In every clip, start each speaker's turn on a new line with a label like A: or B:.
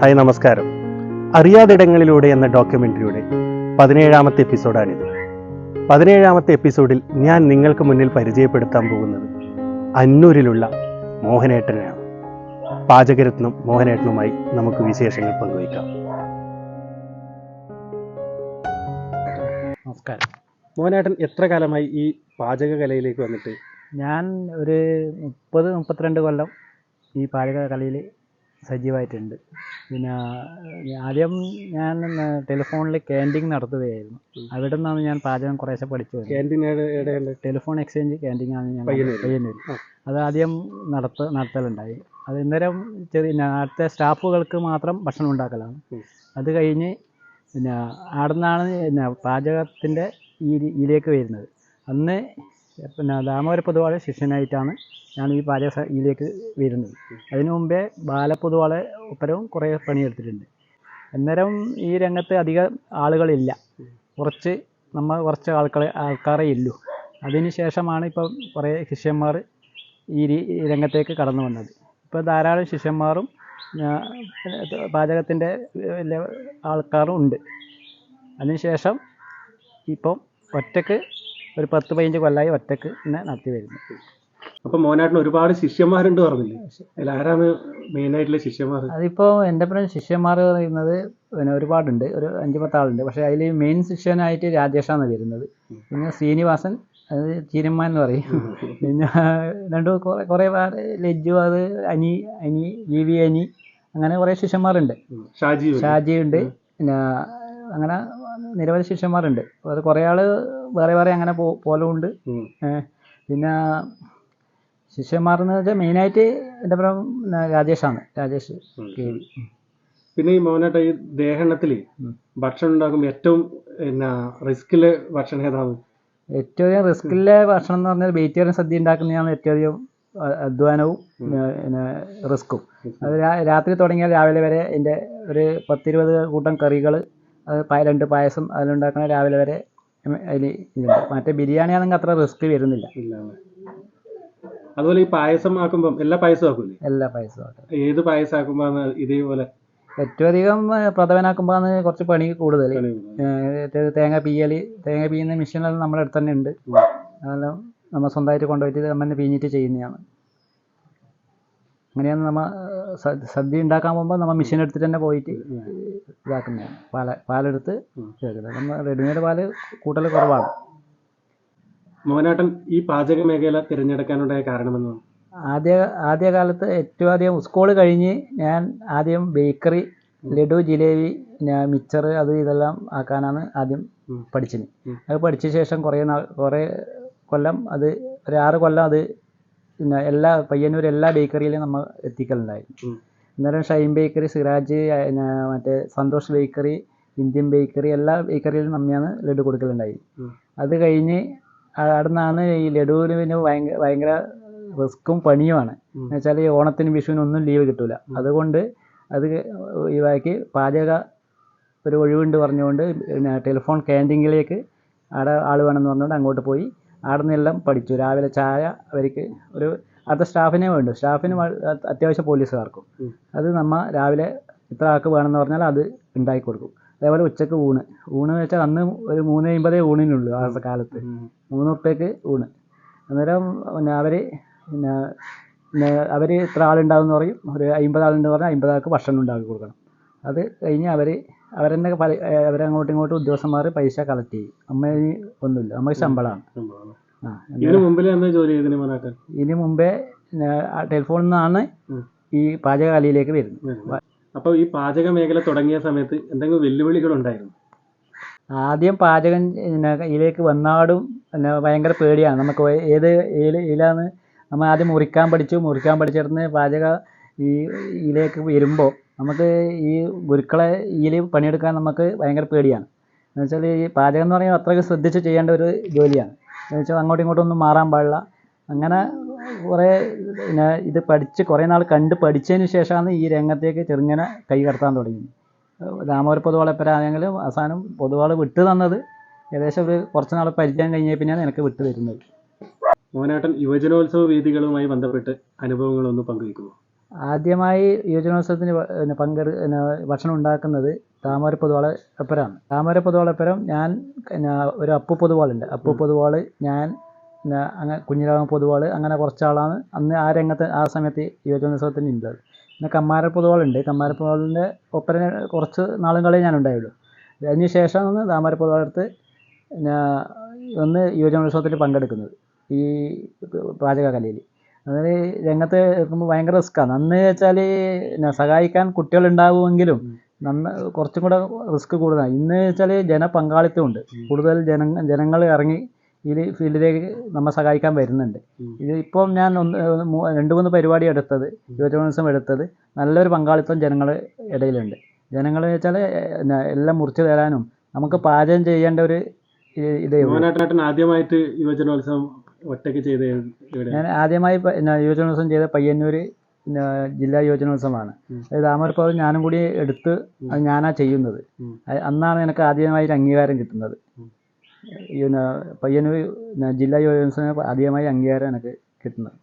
A: Hi നമസ്കാരം. അറിയാതിടങ്ങളിലൂടെ എന്ന ഡോക്യുമെന്ററിയുടെ പതിനേഴാമത്തെ എപ്പിസോഡാണിത്. പതിനേഴാമത്തെ എപ്പിസോഡിൽ ഞാൻ നിങ്ങൾക്ക് മുന്നിൽ പരിചയപ്പെടുത്താൻ പോകുന്നത് അന്നൂരിലുള്ള മോഹനേട്ടനെയാണ്. പാചകരത്നം മോഹനേട്ടനുമായി നമുക്ക് വിശേഷങ്ങൾ പങ്കുവയ്ക്കാം. നമസ്കാരം. മോഹനേട്ടൻ എത്ര കാലമായി ഈ പാചക കലയിലേക്ക് വന്നിട്ട്?
B: ഞാൻ ഒരു മുപ്പത് മുപ്പത്തിരണ്ട് കൊല്ലം ഈ പാചക കലയിൽ സജീവമായിട്ടുണ്ട് പിന്നെ ആദ്യം ഞാൻ ടെലിഫോണിൽ ക്യാന്റീൻ നടത്തുകയായിരുന്നു. അവിടെ നിന്നാണ് ഞാൻ പാചകം കുറേശ്ശെ പഠിച്ചു
A: ക്യാന്റീൻ
B: ടെലിഫോൺ എക്സ്ചേഞ്ച് ക്യാന്റീനാണ് ഞാൻ
A: പയ്യന്നൂര്.
B: പയ്യന്നൂർ അത് ആദ്യം നടത്ത നടത്തലുണ്ടായി. അത് ഇന്നേരം ചെറിയ അടുത്ത സ്റ്റാഫുകൾക്ക് മാത്രം ഭക്ഷണം ഉണ്ടാക്കലാണ്. അത് കഴിഞ്ഞ് പിന്നെ അവിടെ നിന്നാണ് പിന്നെ പാചകത്തിന്റെ ഈ ഇതിലേക്ക് വരുന്നത്. അന്ന് പിന്നെ ദാമോദര പൊതുവാളെ ശിഷ്യനായിട്ടാണ് ഞാൻ ഈ പാചകശാലയിലേക്ക് വരുന്നത്. അതിനു മുമ്പേ ബാലപ്പൊതുവാളെ ഒപ്പരവും കുറേ പണിയെടുത്തിട്ടുണ്ട്. അന്നേരം ഈ രംഗത്ത് അധികം ആളുകളില്ല. കുറച്ച് നമ്മൾ കുറച്ച് ആൾക്കാരെ ആൾക്കാരേ ഉള്ളൂ അതിന് ശേഷമാണ് ഇപ്പം കുറേ ശിഷ്യന്മാർ ഈ രംഗത്തേക്ക് കടന്നു വന്നത്. ഇപ്പോൾ ധാരാളം ശിഷ്യന്മാരും പാചകത്തിന്റെ ആൾക്കാരും ഉണ്ട്. അതിനുശേഷം ഇപ്പം ഒറ്റയ്ക്ക് ഒരു പത്ത് പതിനഞ്ച് കൊല്ലമായി ഒറ്റയ്ക്ക് തന്നെ നടത്തി വരുന്നു.
A: അപ്പൊ മോനാട്ടിന് ഒരുപാട് ശിഷ്യന്മാരുണ്ട് പറഞ്ഞില്ലേ? അതിൽ ആരാണ് മെയിൻ ആയിട്ടുള്ള ശിഷ്യന്മാർ?
B: അതിപ്പോ എന്റെ ഒപ്പം ശിഷ്യന്മാർ പറയുന്നത് പിന്നെ ഒരുപാടുണ്ട്. ഒരു അഞ്ച് പത്ത് ആളുണ്ട്. പക്ഷെ അതിൽ മെയിൻ ശിഷ്യനായിട്ട് രാജേഷാണ് വരുന്നത്. പിന്നെ ശ്രീനിവാസൻ അത് ചീരമ്മ എന്ന് പറയും. പിന്നെ രണ്ടു കുറേ കുറേ പേര് ലജ്ജു അത് അനി അനി ജി വി അനി അങ്ങനെ കുറേ ശിഷ്യന്മാരുണ്ട്.
A: ഷാജി
B: ഷാജി ഉണ്ട്. പിന്നെ അങ്ങനെ നിരവധി ശിഷ്യന്മാരുണ്ട്. അത് കുറേ ആൾ വേറെ വേറെ അങ്ങനെ പോലും പോലുണ്ട് പിന്നെ ശിഷ്യന്മാർ എന്ന് വെച്ചാൽ മെയിനായിട്ട് എന്റെ പിന്നെ രാജേഷാണ്. രാജേഷ് കെ. വി
A: പിന്നെ ഈ മോനായിട്ട് ഈ
B: ദേഹണത്തിൽ
A: ഭക്ഷണം ഉണ്ടാക്കുമ്പോൾ ഏറ്റവും എന്നാ റിസ്കിൽ ഭക്ഷണം ഏതാണ്?
B: ഏറ്റവും അധികം റിസ്ക്കിലെ ഭക്ഷണം എന്ന് പറഞ്ഞാൽ വെജിറ്റേറിയൻ സദ്യ ഉണ്ടാക്കുന്നതാണ് ഏറ്റവും അധികം അധ്വാനവും പിന്നെ റിസ്ക്കും. അത് രാത്രി തുടങ്ങിയാൽ രാവിലെ വരെ എന്റെ ഒരു പത്തിരുപത് കൂട്ടം കറികൾ അത് രണ്ട് പായസം അതിലുണ്ടാക്കണ രാവിലെ വരെ അതിൽ ഇതുണ്ട്. മറ്റേ ബിരിയാണി ആണെങ്കിൽ അത്ര റിസ്ക് വരുന്നില്ല.
A: അതുപോലെ ഈ പായസം ആക്കുമ്പം എല്ലാ പായസം ആക്കൂലേ?
B: എല്ലാ പായസവും ആക്കും.
A: ഏത് പായസം ആക്കുമ്പോഴാണ് ഇതേപോലെ?
B: ഏറ്റവും അധികം പ്രഥമനാക്കുമ്പോഴാണ് കുറച്ച് പണി കൂടുതൽ. തേങ്ങ പീയൽ തേങ്ങ പീയുന്ന മെഷീനെല്ലാം നമ്മുടെ അടുത്ത് തന്നെ ഉണ്ട്. അതെല്ലാം നമ്മൾ സ്വന്തമായിട്ട് കൊണ്ടുപോയിട്ട് നമ്മൾ തന്നെ പീഞ്ഞിട്ട് ചെയ്യുന്നതാണ്. അങ്ങനെയാണ് നമ്മൾ സദ്യ ഉണ്ടാക്കാൻ പോകുമ്പോൾ നമ്മൾ മെഷീൻ എടുത്തിട്ട് തന്നെ പോയിട്ട് ഇതാക്കുന്നതാണ്. പാല പാലെടുത്ത് നമ്മൾ റെഡിമെയ്ഡ് പാൽ കൂട്ടൽ കുറവാണ്.
A: മോഹനേട്ടൻ ഈ പാചക മേഖല തിരഞ്ഞെടുക്കാനുണ്ടായ കാരണമെന്ന്
B: ആദ്യ ആദ്യകാലത്ത് ഏറ്റവും ആദ്യം സ്കൂൾ കഴിഞ്ഞ് ഞാൻ ആദ്യം ബേക്കറി ലഡു ജിലേബി മിച്ചർ അത് ഇതെല്ലാം ആക്കാനാണ് ആദ്യം. പഠിച്ചത്. അത് പഠിച്ച ശേഷം കുറേ നാൾ കുറേ കൊല്ലം അത് ഒരു ആറ് കൊല്ലം അത് പിന്നെ എല്ലാ പയ്യന്നൂർ എല്ലാ ബേക്കറിയിലും നമ്മൾ എത്തിക്കലുണ്ടായിരുന്നു. അന്നേരം ഷൈൻ ബേക്കറി സിറാജ് മറ്റേ സന്തോഷ് ബേക്കറി ഇന്ത്യൻ ബേക്കറി എല്ലാ ബേക്കറിയിലും നമ്മയാണ് ലഡു കൊടുക്കലുണ്ടായി. അത് കഴിഞ്ഞ് അവിടെ നിന്നാണ് ഈ ലഡുവിന് പിന്നെ ഭയങ്കര ഭയങ്കര റിസ്ക്കും പണിയുമാണ്. എന്ന് വെച്ചാൽ ഈ ഓണത്തിനും വിഷുവിനും ഒന്നും ലീവ് കിട്ടൂല. അതുകൊണ്ട് അത് ഒഴിവാക്കി പാചക ഒരു ഒഴിവുണ്ട് പറഞ്ഞുകൊണ്ട് പിന്നെ ടെലിഫോൺ ക്യാന്റീനിലേക്ക് അവിടെ ആൾ വേണമെന്ന് പറഞ്ഞുകൊണ്ട് അങ്ങോട്ട് പോയി അവിടെ നിന്നെല്ലാം പഠിച്ചു. രാവിലെ ചായ അവർക്ക് ഒരു അടുത്ത സ്റ്റാഫിനെ വേണ്ടു. സ്റ്റാഫിന് അത്യാവശ്യം പോലീസുകാർക്കും. അത് നമ്മൾ രാവിലെ ഇത്ര ആൾക്ക് വേണമെന്ന് പറഞ്ഞാൽ അത് ഉണ്ടാക്കി കൊടുക്കും. അതേപോലെ ഉച്ചയ്ക്ക് ഊണ്. ഊണ് എന്ന് വെച്ചാൽ അന്ന് ഒരു മൂന്ന് അമ്പതേ ഊണിനുള്ളൂ ആ കാലത്ത്. മൂന്ന് ഉറുപ്പ്യക്ക് ഊണ്. അന്നേരം പിന്നെ അവർ പിന്നെ പിന്നെ അവർ ഇത്ര ആളുണ്ടാവും എന്ന് പറയും. ഒരു അമ്പത് ആളുണ്ട് പറഞ്ഞാൽ അമ്പത് ആൾക്ക് ഭക്ഷണം ഉണ്ടാക്കി കൊടുക്കണം. അത് കഴിഞ്ഞ് അവർ അവരെന്നെ പല അവരങ്ങോട്ടും ഇങ്ങോട്ടും ഉദ്യോഗസ്ഥന്മാർ പൈസ കളക്ട് ചെയ്യും. അമ്മ ഒന്നുമില്ല. അമ്മ ശമ്പളമാണ് ആ
A: ഇതിനു
B: മുമ്പേ ടെലിഫോണിൽ നിന്നാണ് ഈ പാചകകലയിലേക്ക് വരുന്നത്.
A: അപ്പൊ ഈ പാചക മേഖല തുടങ്ങിയ സമയത്ത് എന്തെങ്കിലും വെല്ലുവിളികൾ ഉണ്ടായിരുന്നു?
B: ആദ്യം പാചകം ഇതിലേക്ക് വന്നാടും പിന്നെ ഭയങ്കര പേടിയാണ്. നമുക്ക് ഏത് ഇല നമ്മൾ ആദ്യം മുറിക്കാൻ പഠിച്ചു. മുറിക്കാൻ പഠിച്ചിടന്ന് പാചക ഈ ഇതിലേക്ക് വരുമ്പോൾ നമുക്ക് ഈ ഗുരുക്കളെ ഇതിൽ പണിയെടുക്കാൻ നമുക്ക് ഭയങ്കര പേടിയാണ്. എന്ന് വെച്ചാൽ ഈ പാചകം എന്ന് പറയുന്നത് അത്രയ്ക്ക് ശ്രദ്ധിച്ച് ചെയ്യേണ്ട ഒരു ജോലിയാണ്. എന്ന് വെച്ചാൽ അങ്ങോട്ടും ഇങ്ങോട്ടും ഒന്നും മാറാൻ പാടില്ല. അങ്ങനെ കുറേ പിന്നെ ഇത് പഠിച്ച് കുറേ നാൾ കണ്ട് പഠിച്ചതിന് ശേഷമാണ് ഈ രംഗത്തേക്ക് ചെറുങ്ങനെ കൈ കടത്താൻ തുടങ്ങിയത്. ദാമോദര പൊതുവാളപ്പരാണെങ്കിലും അവസാനം പൊതുവാൾ വിട്ടു തന്നത് ഏകദേശം ഒരു കുറച്ച് നാൾ പരിചയം കഴിഞ്ഞ പിന്നെയാണ് എനിക്ക് വിട്ടു തരുന്നത്
A: മോനാട്ടൻ യുവജനോത്സവ വേദികളുമായി ബന്ധപ്പെട്ട് അനുഭവങ്ങളൊന്ന് പങ്കുവയ്ക്കുമോ
B: ആദ്യമായി യുവജനോത്സവത്തിന് പങ്കെടു ഭക്ഷണം ഉണ്ടാക്കുന്നത് താമര പൊതുവാള ഒപ്പരാണ് താമര പൊതുവാളപ്പരം ഞാൻ ഒരു അപ്പു പൊതുവാളുണ്ട്. അപ്പു പൊതുവാൾ ഞാൻ പിന്നെ അങ്ങനെ കുഞ്ഞിരാമ പൊതുവാൾ അങ്ങനെ കുറച്ചാളാണ് അന്ന് ആ രംഗത്ത് ആ സമയത്ത് യുവജനോത്സവത്തിന് ഉണ്ടത് പിന്നെ കമ്മാര പൊതുവാളുണ്ട്. കമ്മാര പൊതുവാളിന്റെ ഒപ്പന കുറച്ച് നാളും കളി ഞാൻ ഉണ്ടായുള്ളൂ അതിന് ശേഷമാണ് താമര പൊതുവാളെടുത്ത് പിന്നെ ഒന്ന് യുവജനോത്സവത്തിൽ പങ്കെടുക്കുന്നത് ഈ പാചക കലയിൽ അതായത് രംഗത്ത് നിൽക്കുമ്പോൾ ഭയങ്കര റിസ്ക്കാണ് അന്ന് വെച്ചാൽ സഹായിക്കാൻ കുട്ടികളുണ്ടാവുമെങ്കിലും നന്ന കുറച്ചും കൂടെ റിസ്ക് കൂടുതലാണ്. ഇന്ന് വെച്ചാൽ ജനപങ്കാളിത്തമുണ്ട്. കൂടുതൽ ജന ജനങ്ങൾ ഇറങ്ങി ഈ ഫീൽഡിലേക്ക് നമ്മെ സഹായിക്കാൻ വരുന്നുണ്ട്. ഇത് ഇപ്പം ഞാൻ ഒന്ന് രണ്ട് മൂന്ന് പരിപാടി എടുത്തത് യുവജനോത്സവം എടുത്തത് നല്ലൊരു പങ്കാളിത്തം ജനങ്ങൾ ഇടയിലുണ്ട്. ജനങ്ങൾ വെച്ചാൽ എല്ലാം മുറിച്ച് തരാനും നമുക്ക് പാചകം ചെയ്യേണ്ട ഒരു ഇതേ
A: ആദ്യമായിട്ട് യുവജനോത്സവം ഒറ്റയ്ക്ക് ചെയ്ത
B: ഞാൻ ആദ്യമായി യുവജനോത്സവം ചെയ്ത പയ്യന്നൂർ ജില്ലാ യുവജനോത്സവമാണ്. അത് താമരപ്പാവ് ഞാനും കൂടി എടുത്ത് അത് ഞാനാ ചെയ്യുന്നത്. അന്നാണ് എനിക്ക് ആദ്യമായി അംഗീകാരം കിട്ടുന്നത്. പിന്നെ പയ്യന്നൂർ ജില്ലാ യുവജനോത്സവം ആദ്യമായി അംഗീകാരം എനിക്ക് കിട്ടുന്നത്.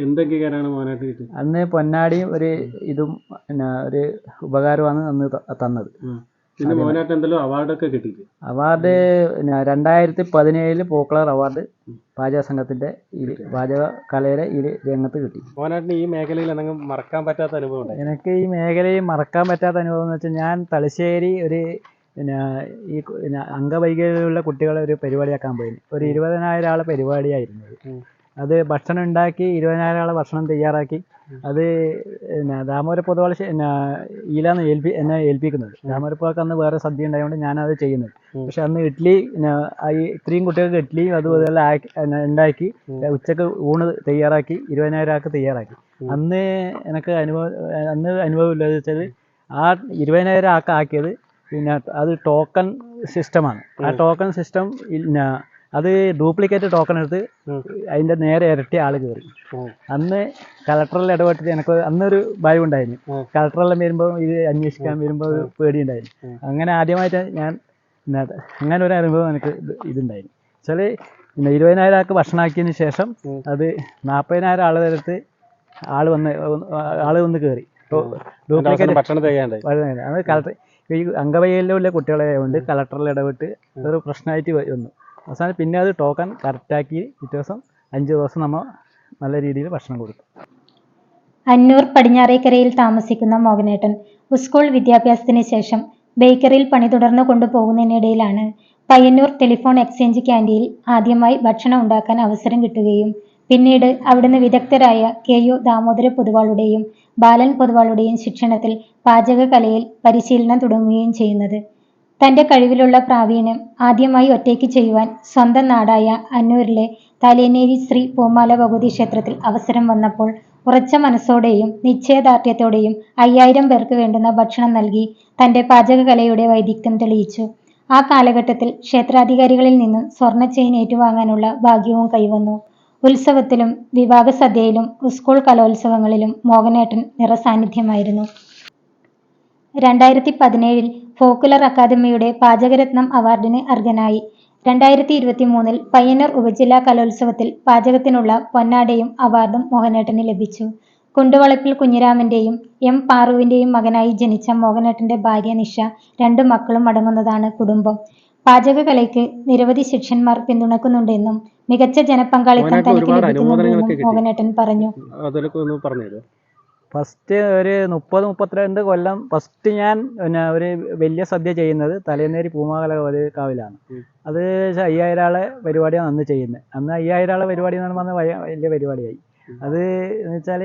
A: എന്തൊക്കെയാണ് മോനാട്ട് കിട്ടി
B: അന്ന് പൊന്നാടിയും ഒരു ഇതും പിന്നെ ഒരു ഉപകാരമാണ് അന്ന് ത- തന്നത്.
A: പിന്നെ മോനാട്ട് എന്തെല്ലോ അവാർഡൊക്കെ കിട്ടി
B: അവാർഡ് പിന്നെ രണ്ടായിരത്തി പതിനേഴിൽ പോപ്പുലർ അവാർഡ് പാചക സംഘത്തിന്റെ ഈ പാചക കലയുടെ ഈ രംഗത്ത് കിട്ടി.
A: മോനാട്ടിന് ഈ മേഖലയിൽ എന്തെങ്കിലും മറക്കാൻ പറ്റാത്ത അനുഭവം ഉണ്ടായി
B: എനിക്ക് ഈ മേഖലയിൽ മറക്കാൻ പറ്റാത്ത അനുഭവം എന്ന് വെച്ചാൽ ഞാൻ തലശ്ശേരി ഒരു പിന്നെ ഈ പിന്നെ അംഗവൈകല്യമുള്ള കുട്ടികളെ ഒരു പരിപാടിയാക്കാൻ പോയി ഒരു ഇരുപതിനായിരം ആളെ പരിപാടിയായിരുന്നു
A: ഉം.
B: അത് ഭക്ഷണം ഉണ്ടാക്കി ഇരുപതിനായിരം ആളെ ഭക്ഷണം തയ്യാറാക്കി. അത് പിന്നെ ദാമോദര പൊതുവാൾ പിന്നെ ഈലാന്ന് ഏൽപ്പി എന്നെ ഏൽപ്പിക്കുന്നത്. ദാമോദരപ്പൊക്കെ അന്ന് വേറെ സദ്യ ഉണ്ടായതുകൊണ്ട് ഞാനത് ചെയ്യുന്നത്. പക്ഷെ അന്ന് ഇഡ്ഡലി പിന്നെ ആ ഈ ഇത്രയും കുട്ടികൾക്ക് ഇഡ്ഡലിയും അതുപോലെ ആക്കി പിന്നെ ഉണ്ടാക്കി ഉച്ചയ്ക്ക് ഊണ് തയ്യാറാക്കി ഇരുപതിനായിരം ആൾക്ക് തയ്യാറാക്കി. അന്ന് എനിക്ക് അനുഭവം അന്ന് അനുഭവം ഇല്ലാതെ വെച്ചാൽ ആ ഇരുപതിനായിരം ആൾക്ക് ആക്കിയത് പിന്നെ അത് ടോക്കൺ സിസ്റ്റമാണ് ആ ടോക്കൺ സിസ്റ്റം പിന്നെ അത് ഡ്യൂപ്ലിക്കേറ്റ് ടോക്കൺ എടുത്ത്
A: അതിന്റെ
B: അതിന്റെ നേരെ ഇരട്ടി ആൾ കയറി അന്ന് കളക്ടറിൽ ഇടപെട്ടിട്ട് എനിക്ക് അന്നൊരു ഭയം ഉണ്ടായിരുന്നു. കളക്ടറെല്ലാം വരുമ്പോൾ ഇത് അന്വേഷിക്കാൻ വരുമ്പോൾ പേടി
A: ഉണ്ടായിരുന്നു
B: അങ്ങനെ ആദ്യമായിട്ട് ഞാൻ അങ്ങനെ ഒരു അനുഭവം എനിക്ക് ഇത് ഇതുണ്ടായിരുന്നു വെച്ചാൽ പിന്നെ ഇരുപതിനായിരം ആൾക്ക് ഭക്ഷണമാക്കിയതിന് ശേഷം അത് നാൽപ്പതിനായിരം ആൾ തരത്ത് ആൾ വന്ന് ആൾ വന്ന് കയറി അത് കളക്ടർ ഈ അംഗവൈകല്യമുള്ള കുട്ടികളെ കൊണ്ട് കളക്ടറിൽ ഇടപെട്ട് അതൊരു പ്രശ്നമായിട്ട് വന്നു. അവസാനം പിന്നെ അത് ടോക്കൺ കറക്റ്റാക്കി പിറ്റേ ദിവസം അഞ്ച് ദിവസം നമ്മൾ നല്ല രീതിയിൽ ഭക്ഷണം കൊടുത്തു.
C: അന്നൂർ പടിഞ്ഞാറേക്കരയിൽ താമസിക്കുന്ന മോഹനേട്ടൻ സ്കൂൾ വിദ്യാഭ്യാസത്തിന് ശേഷം ബേക്കറിയിൽ പണി തുടർന്നു കൊണ്ടുപോകുന്നതിനിടയിലാണ് പയ്യന്നൂർ ടെലിഫോൺ എക്സ്ചേഞ്ച് ക്യാന്റീനിൽ ആദ്യമായി ഭക്ഷണം ഉണ്ടാക്കാൻ അവസരം കിട്ടുകയും പിന്നീട് അവിടുന്ന് വിദഗ്ധരായ കെ യു ദാമോദര പൊതുവാളുടെയും ബാലൻ പൊതുവാളുടെയും ശിക്ഷണത്തിൽ പാചകകലയിൽ പരിശീലനം തുടങ്ങുകയും ചെയ്യുന്നത്. തന്റെ കഴിവിലുള്ള പ്രാവീണ്യം ആദ്യമായി ഒറ്റയ്ക്ക് ചെയ്യുവാൻ സ്വന്തം നാടായ അന്നൂരിലെ തലേനേരി ശ്രീ പൂമാല ഭഗവതി ക്ഷേത്രത്തിൽ അവസരം വന്നപ്പോൾ ഉറച്ച മനസ്സോടെയും നിശ്ചയദാർഢ്യത്തോടെയും അയ്യായിരം പേർക്ക് വേണ്ടുന്ന ഭക്ഷണം നൽകി തന്റെ പാചകകലയുടെ വൈദഗ്ധ്യം തെളിയിച്ചു. ആ കാലഘട്ടത്തിൽ ക്ഷേത്രാധികാരികളിൽ നിന്നും സ്വർണ ചെയിൻ ഏറ്റുവാങ്ങാനുള്ള ഭാഗ്യവും കൈവന്നു. ഉത്സവത്തിലും വിവാഹ സദ്യയിലും സ്കൂൾ കലോത്സവങ്ങളിലും മോഹനേട്ടൻ നിറസാന്നിധ്യമായിരുന്നു. രണ്ടായിരത്തി പതിനേഴിൽ ഫോക്കുലർ അക്കാദമിയുടെ പാചകരത്നം അവാർഡിന് അർഹനായി. രണ്ടായിരത്തി ഇരുപത്തി മൂന്നിൽ പയ്യന്നൂർ ഉപജില്ലാ കലോത്സവത്തിൽ പാചകത്തിനുള്ള പൊന്നാടയും അവാർഡും മോഹനേട്ടന് ലഭിച്ചു. കുണ്ടുവളപ്പിൽ കുഞ്ഞിരാമന്റെയും എം പാറുവിന്റെയും മകനായി ജനിച്ച മോഹനേട്ടന്റെ ഭാര്യ നിഷ രണ്ടു മക്കളും അടങ്ങുന്നതാണ് കുടുംബം. പാചകകലയ്ക്ക് നിരവധി ശിഷ്യന്മാർ പിന്തുണക്കുന്നുണ്ടെന്നും മികച്ച ജനപങ്കാളിത്തം തനിക്ക് ലഭിക്കുന്നുണ്ടെന്നും
A: അനുമോദനങ്ങളൊക്കെ കിട്ടി.
C: മോഹനേട്ടൻ പറഞ്ഞു.
A: അതൊക്കെ ഒന്ന് പറഞ്ഞു
B: ഫസ്റ്റ് ഒരു മുപ്പത് മുപ്പത്തിരണ്ട് കൊല്ലം ഫസ്റ്റ് ഞാൻ പിന്നെ ഒരു വലിയ സദ്യ ചെയ്യുന്നത് തലേന്നേരി പൂമാകല കാവിലാണ്. അത് അയ്യായിരം ആളെ പരിപാടിയാണ് അന്ന് ചെയ്യുന്നത്. അന്ന് അയ്യായിരം ആളെ പരിപാടി എന്ന് പറഞ്ഞാൽ വയ- വലിയ പരിപാടിയായി. അത് എന്ന് വെച്ചാൽ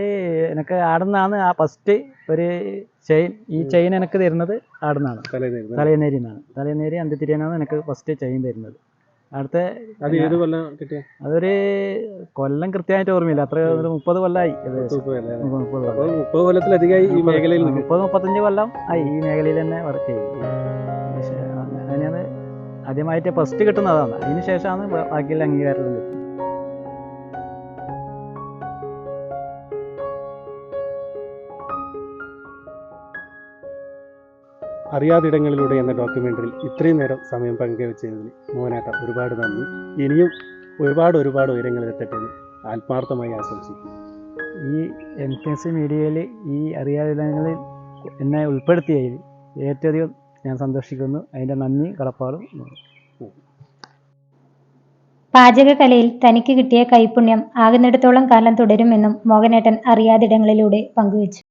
B: എനിക്ക് ആടുന്നാണ് ആ ഫസ്റ്റ് ഒരു ചെയിൻ ഈ ചെയിൻ എനിക്ക് തരുന്നത് ആടുന്നാണ്. തലേന്നേരി നിന്നാണ്. തലേന്നേരി അന്ത്യത്തിരിയനാണ് എനിക്ക് ഫസ്റ്റ് ചെയിൻ തരുന്നത്. അടുത്ത
A: അത് ഏത് കൊല്ലം കിട്ടിയ?
B: അതൊരു കൊല്ലം കൃത്യമായിട്ട് ഓർമ്മയില്ല. അത്ര ഒരു മുപ്പത് കൊല്ലമായി
A: മുപ്പത് കൊല്ലത്തിലധികമായി ഈ മേഖലയിൽ
B: മുപ്പത് മുപ്പത്തഞ്ച് കൊല്ലം ആയി ഈ മേഖലയിൽ തന്നെ വർക്ക് ചെയ്തു. പക്ഷേ അങ്ങനെയാണ് ആദ്യമായിട്ട് ഫസ്റ്റ് കിട്ടുന്നതാണ്. അതിന് ശേഷമാണ് ബാക്കിയുള്ള അംഗീകാരം കിട്ടുന്നത്
A: അറിയാതിടങ്ങളിലൂടെ എന്ന ഡോക്യുമെന്ററിയിൽ ഇത്രയും നേരം സമയം പങ്കുവച്ചതിന് മോനാട്ട ഒരുപാട് നന്ദി. ഇനിയും ഒരുപാട് ഒരുപാട് ഉയരങ്ങളിലെത്തട്ടെ എന്ന് ആത്മാർത്ഥമായി ആശംസിക്കുന്നു.
B: ഈ എം പി എസ് മീഡിയയിൽ ഈ അറിയാതിടങ്ങളിൽ എന്നെ ഉൾപ്പെടുത്തിയതിൽ ഏറ്റവും ഞാൻ സന്തോഷിക്കുന്നു. അതിന്റെ നന്ദി കടപ്പാടും.
C: പാചകകലയിൽ തനിക്ക് കിട്ടിയ കൈപുണ്യം ആകുന്നിടത്തോളം കാലം തുടരുമെന്നും മോഹനേട്ടൻ അറിയാതിടങ്ങളിലൂടെ പങ്കുവച്ചു.